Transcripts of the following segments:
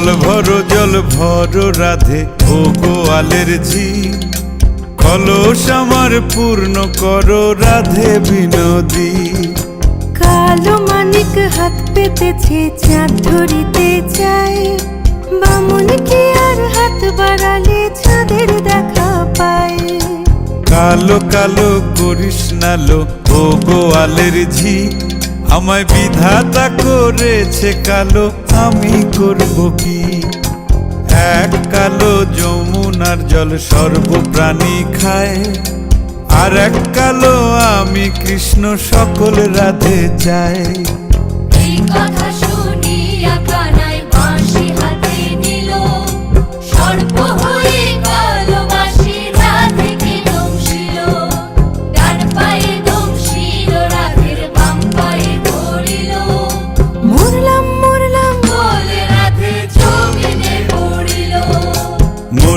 জল ভরো জল ভরো রাধে ও গোয়ালের ঝি। কলস আমার পূর্ণ করো রাধে বিনোদী। কালো মানিক হাত পেতেছে চাঁদ ধরিতে চায়। বামুন কি আর হাত বাড়ালে চাঁদের দেখা পায়। কালো কালো করিস নালো ও গোয়ালের ঝি। আমায় বিধাতা করেছে কালো, আমি করব কি? এক কালো যমুনার জল সর্বপ্রাণী খায়, আর এক কালো আমি কৃষ্ণ সকল রাধে চাই। কথা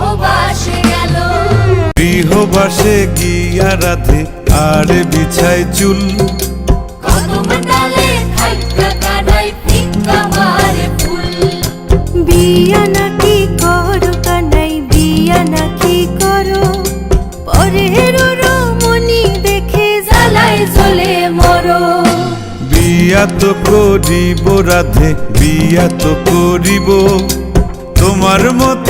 গৃহবাসে গেল। গৃহবাসে গিয়া রাধে আর বিছায় চুল। কদম ডালে থাইকা কানাই ফিক্কা বিয়া নাকি করো কানাই বিয়া নাকি করো? পরের রমণী দেখে জ্বালায় জ্বলে মরো। বিয়া তো করিব রাধে বিয়া তো করিব। তোমার মতো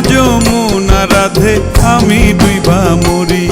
যমুনা রাধে আমি দুই বা মরি।